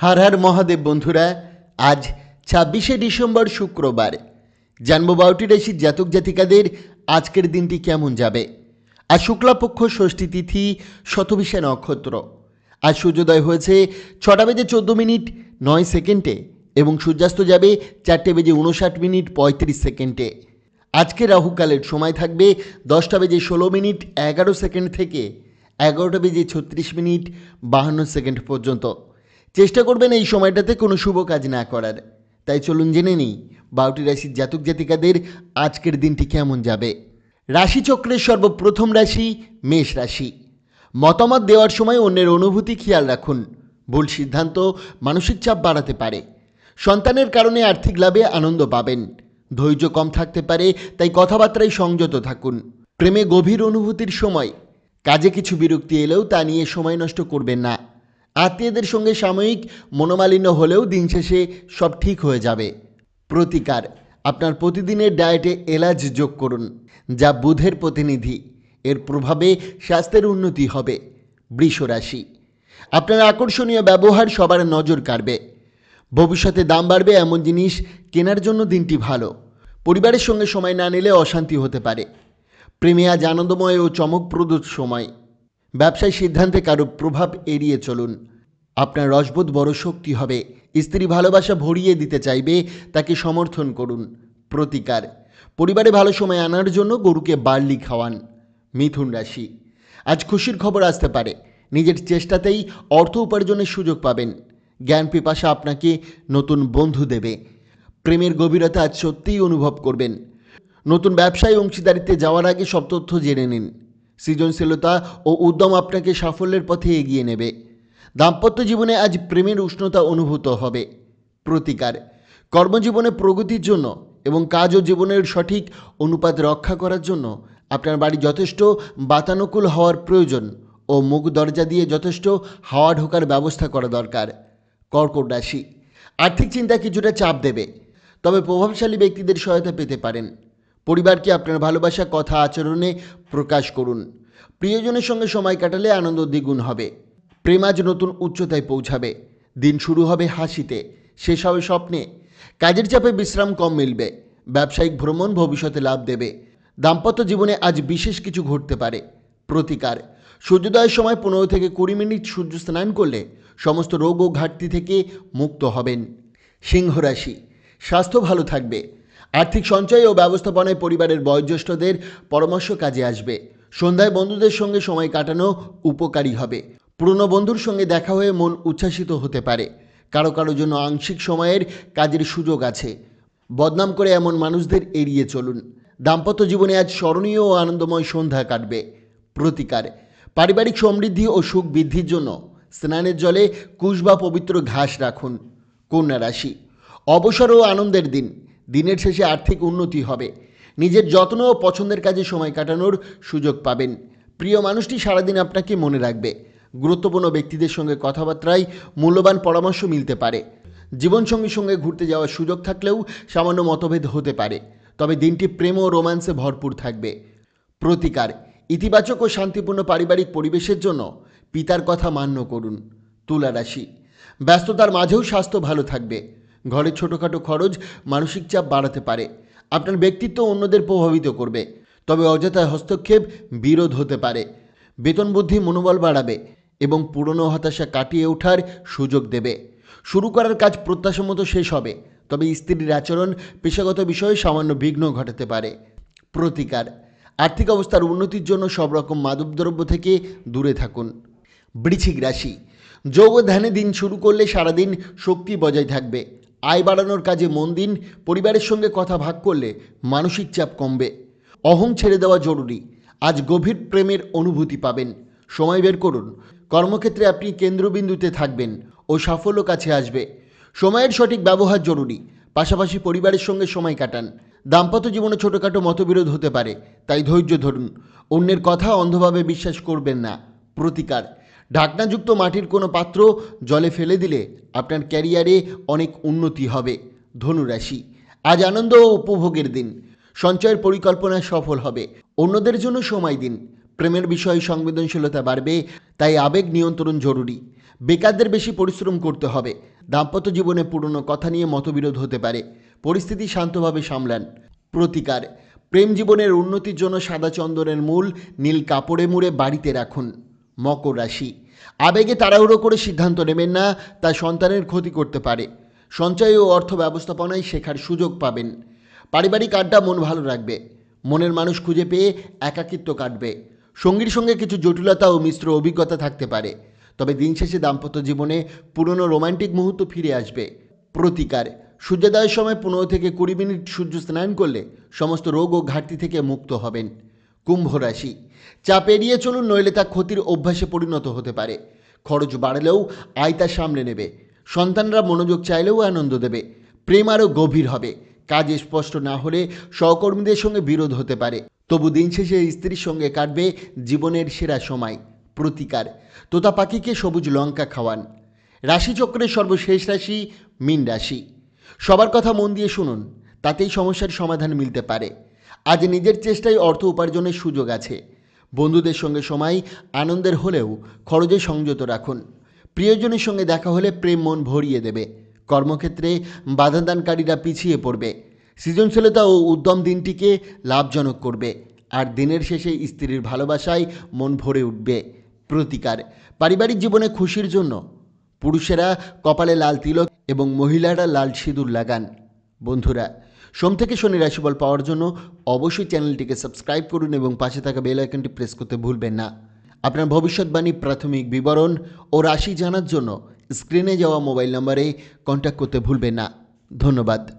হার হার মহাদেব বন্ধুরা, আজ ছাব্বিশে ডিসেম্বর শুক্রবার। জানব বারোটি রাশির জাতক জাতিকাদের আজকের দিনটি কেমন যাবে। আজ শুক্লাপক্ষ ষষ্ঠী তিথি শতবিশা নক্ষত্র। আজ সূর্যোদয় হয়েছে ছটা বেজে চোদ্দ মিনিট নয় সেকেন্ডে এবং সূর্যাস্ত যাবে চারটে বেজে উনষাট মিনিট পঁয়ত্রিশ সেকেন্ডে। আজকে রাহুকালের সময় থাকবে দশটা বেজে ষোলো মিনিট এগারো সেকেন্ড থেকে এগারোটা বেজে ছত্রিশ মিনিট বাহান্ন সেকেন্ড পর্যন্ত। চেষ্টা করবেন এই সময়টাতে কোনো শুভ কাজ না করার। তাই চলুন জেনে নিই বারোটি রাশির জাতক জাতিকাদের আজকের দিনটি কেমন যাবে। রাশিচক্রের সর্বপ্রথম রাশি মেষ রাশি। মতামত দেওয়ার সময় অন্যের অনুভূতি খেয়াল রাখুন। ভুল সিদ্ধান্ত মানসিক চাপ বাড়াতে পারে। সন্তানের কারণে আর্থিক লাভে আনন্দ পাবেন। ধৈর্য কম থাকতে পারে, তাই কথাবার্তায় সংযত থাকুন। প্রেমে গভীর অনুভূতির সময়। কাজে কিছু বিরক্তি এলেও তা নিয়ে সময় নষ্ট করবেন না। আত্মীয়দের সঙ্গে সাময়িক মনোমালিন্য হলেও দিন শেষে সব ঠিক হয়ে যাবে। প্রতিকার, আপনার প্রতিদিনের ডায়েটে এলাচ যোগ করুন, যা বুধের প্রতিনিধি। এর প্রভাবে স্বাস্থ্যের উন্নতি হবে। বৃষরাশি আপনার আকর্ষণীয় ব্যবহার সবার নজর কাড়বে। ভবিষ্যতে দাম বাড়বে এমন জিনিস কেনার জন্য দিনটি ভালো। পরিবারের সঙ্গে সময় না নিলে অশান্তি হতে পারে। প্রেমে আজ আনন্দময় ও চমকপ্রদ সময়। ব্যবসায় সিদ্ধান্তে কারও প্রভাব এড়িয়ে চলুন। আপনার রসবোধ বড় শক্তি হবে। স্ত্রী ভালোবাসা ভরিয়ে দিতে চাইবে, তাকে সমর্থন করুন। প্রতিকার। পরিবারে ভালো সময় আনার জন্য গরুকে বার্লি খাওয়ান। মিথুন রাশি। আজ খুশির খবর আসতে পারে। নিজের চেষ্টাতেই অর্থ উপার্জনের সুযোগ পাবেন। জ্ঞান পিপাসা আপনাকে নতুন বন্ধু দেবে। প্রেমের গভীরতা আজ সত্যিই অনুভব করবেন। নতুন ব্যবসায় অংশীদারিত্বে যাওয়ার আগে সব তথ্য জেনে নিন। সৃজনশীলতা ও উদ্যম আপনাকে সাফল্যের পথে এগিয়ে নেবে। দাম্পত্য জীবনে আজ প্রেমের উষ্ণতা অনুভূত হবে। প্রতিকার, কর্মজীবনে প্রগতির জন্য এবং কাজ ও জীবনের সঠিক অনুপাত রক্ষা করার জন্য আপনার বাড়ি যথেষ্ট বাতানুকূল হওয়ার প্রয়োজন ও মুখ দরজা দিয়ে যথেষ্ট হাওয়া ঢোকার ব্যবস্থা করা দরকার। কর্কট রাশি, আর্থিক চিন্তা কিছুটা চাপ দেবে, তবে প্রভাবশালী ব্যক্তিদের সহায়তা পেতে পারেন। পরিবারকে আপনার ভালোবাসা, কথা, আচরণে প্রকাশ করুন। প্রিয়জনের সঙ্গে সময় কাটালে আনন্দ দ্বিগুণ হবে। প্রেম আজ নতুন উচ্চতায় পৌঁছাবে। দিন শুরু হবে হাসিতে। শেষ হবে স্বপ্নে। কাজের চাপে বিশ্রাম কম মিলবে। ব্যবসায়িক ভ্রমণ ভবিষ্যতে লাভ দেবে। দাম্পত্য জীবনে আজ বিশেষ কিছু ঘটতে পারে। প্রতিকার। সূর্যোদয়ের সময় পনেরো থেকে কুড়ি মিনিট সূর্য স্নান করলে সমস্ত রোগ ও ঘাটতি থেকে মুক্ত হবেন। সিংহ রাশি। স্বাস্থ্য ভালো থাকবে। আর্থিক সঞ্চয় ও ব্যবস্থাপনায় পরিবারের বয়োজ্যেষ্ঠদের পরামর্শ কাজে আসবে। সন্ধ্যায় বন্ধুদের সঙ্গে সময় কাটানো উপকারী হবে। পুরনো বন্ধুর সঙ্গে দেখা হয়ে মন উচ্ছ্বাসিত হতে পারে। কারও কারও জন্য আংশিক সময়ের কাজের সুযোগ আছে। বদনাম করে এমন মানুষদের এড়িয়ে চলুন। দাম্পত্য জীবনে আজ স্মরণীয় ও আনন্দময় সন্ধ্যা কাটবে। প্রতিকার, পারিবারিক সমৃদ্ধি ও সুখ বৃদ্ধির জন্য স্নানের জলে কুশ বা পবিত্র ঘাস রাখুন। কন্যা রাশি, অবসর ও আনন্দের দিন। দিনের শেষে আর্থিক উন্নতি হবে। নিজের যত্ন ও পছন্দের কাজে সময় কাটানোর সুযোগ পাবেন। প্রিয় মানুষটি সারাদিন আপনাকে মনে রাখবে। গুরুত্বপূর্ণ ব্যক্তিদের সঙ্গে কথাবার্তায় মূল্যবান পরামর্শ মিলতে পারে। জীবনসঙ্গীর সঙ্গে ঘুরতে যাওয়ার সুযোগ থাকলেও সামান্য মতভেদ হতে পারে। তবে দিনটি প্রেম ও রোম্যান্সে ভরপুর থাকবে। প্রতিকার, ইতিবাচক ও শান্তিপূর্ণ পারিবারিক পরিবেশের জন্য পিতার কথা মান্য করুন। তুলা রাশি, ব্যস্ততার মাঝেও স্বাস্থ্য ভালো থাকবে। ঘরের ছোটোখাটো খরচ মানসিক চাপ বাড়াতে পারে। আপনার ব্যক্তিত্ব অন্যদের প্রভাবিত করবে। তবে অযথা হস্তক্ষেপ বিরোধ হতে পারে। বেতন বুদ্ধি মনোবল বাড়াবে এবং পুরনো হতাশা কাটিয়ে ওঠার সুযোগ দেবে। শুরু করার কাজ প্রত্যাশা মতো শেষ হবে, তবে স্ত্রীর আচরণ, পেশাগত বিষয়ে সামান্য বিঘ্ন ঘটাতে পারে। প্রতিকার, আর্থিক অবস্থার উন্নতির জন্য সব রকম মাদকদ্রব্য থেকে দূরে থাকুন। বৃশ্চিক রাশি, যোগ ধ্যানে দিন শুরু করলে সারাদিন শক্তি বজায় থাকবে। আয় বাড়ানোর কাজে মন দিন, পরিবারের সঙ্গে কথা ভাগ করলে মানসিক চাপ কমবে। অহং ছেড়ে দেওয়া জরুরি। আজ গভীর প্রেমের অনুভূতি পাবেন। সময় বের করুন। কর্মক্ষেত্রে আপনি কেন্দ্রবিন্দুতে থাকবেন ও সাফল্য কাছে আসবে। সময়ের সঠিক ব্যবহার জরুরি। পাশাপাশি পরিবারের সঙ্গে সময় কাটান। দাম্পত্য জীবনে ছোটোখাটো মতবিরোধ হতে পারে, তাই ধৈর্য ধরুন। অন্যের কথা অন্ধভাবে বিশ্বাস করবেন না। প্রতিকার। ঢাকনাযুক্ত মাটির কোনো পাত্র জলে ফেলে দিলে আপনার ক্যারিয়ারে অনেক উন্নতি হবে। ধনুরাশি আজ আনন্দ ও উপভোগের দিন। সঞ্চয়ের পরিকল্পনা সফল হবে। অন্যদের জন্য সময় দিন। প্রেমের বিষয়ে সংবেদনশীলতা বাড়বে, তাই আবেগ নিয়ন্ত্রণ জরুরি। বেকারদের বেশি পরিশ্রম করতে হবে। দাম্পত্য জীবনে পুরনো কথা নিয়ে মতবিরোধ হতে পারে। পরিস্থিতি শান্তভাবে সামলান। প্রতিকার, প্রেম জীবনের উন্নতির জন্য সাদা চন্দনের মূল, নীল কাপড়ে মুড়ে বাড়িতে রাখুন। মকর রাশি। আবেগে তাড়াহুড়ো করে সিদ্ধান্ত নেবেন না, তা সন্তানের ক্ষতি করতে পারে। সঞ্চয় ও অর্থ ব্যবস্থাপনায় শেখার সুযোগ পাবেন। পারিবারিক আড্ডা মন ভালো রাখবে। মনের মানুষ খুঁজে পেয়ে একাকিত্ব কাটবে। সঙ্গীর সঙ্গে কিছু জটিলতা ও মিশ্র অভিজ্ঞতা থাকতে পারে। তবে দিন শেষে দাম্পত্য জীবনে পুরনো রোমান্টিক মুহূর্ত ফিরে আসবে। প্রতিকার। সূর্যোদয়ের সময় পনেরো থেকে কুড়ি মিনিট সূর্য স্নান করলে সমস্ত রোগ ও ঘাটতি থেকে মুক্ত হবেন। কুম্ভ রাশি। চাপ এড়িয়ে চলুন, নইলে তা ক্ষতির অভ্যাসে পরিণত হতে পারে। খরচ বাড়লেও আয় তা সামলে নেবে। সন্তানরা মনোযোগ চাইলেও আনন্দ দেবে। প্রেম আরও গভীর হবে। কাজ স্পষ্ট না হলে সহকর্মীদের সঙ্গে বিরোধ হতে পারে। তবু দিন শেষে স্ত্রীর সঙ্গে কাটবে জীবনের সেরা সময়, প্রতিকার। তোতা পাখিকে সবুজ লঙ্কা খাওয়ান। রাশিচক্রের সর্বশেষ রাশি মীন রাশি। সবার কথা মন দিয়ে শুনুন, তাতেই সমস্যার সমাধান মিলতে পারে। আজ নিজের চেষ্টায় অর্থ উপার্জনের সুযোগ আছে। বন্ধুদের সঙ্গে সময়, আনন্দের হলেও খরচে সংযত রাখুন। প্রিয়জনের সঙ্গে দেখা হলে প্রেম মন ভরিয়ে দেবে। কর্মক্ষেত্রে বাধাদানকারীরা পিছিয়ে পড়বে। সৃজনশীলতা ও উদ্যম দিনটিকে লাভজনক করবে। আর দিনের শেষে স্ত্রীর ভালোবাসায় মন ভরে উঠবে। প্রতিকার, পারিবারিক জীবনে খুশির জন্য। পুরুষেরা কপালে লাল তিলক এবং মহিলারা লাল সিঁদুর লাগান। বন্ধুরা সোম থেকে শনি রাশিফল পাওয়ার জন্য অবশ্যই চ্যানেলটিকে সাবস্ক্রাইব করুন এবং পাশে থাকা বেল আইকনটি প্রেস করতে ভুলবেন না। আপনার ভবিষ্যৎবাণী, প্রাথমিক বিবরণ ও রাশি জানার জন্য স্ক্রিনে যাওয়া মোবাইল নম্বরে কন্ট্যাক্ট করতে ভুলবেন না। ধন্যবাদ।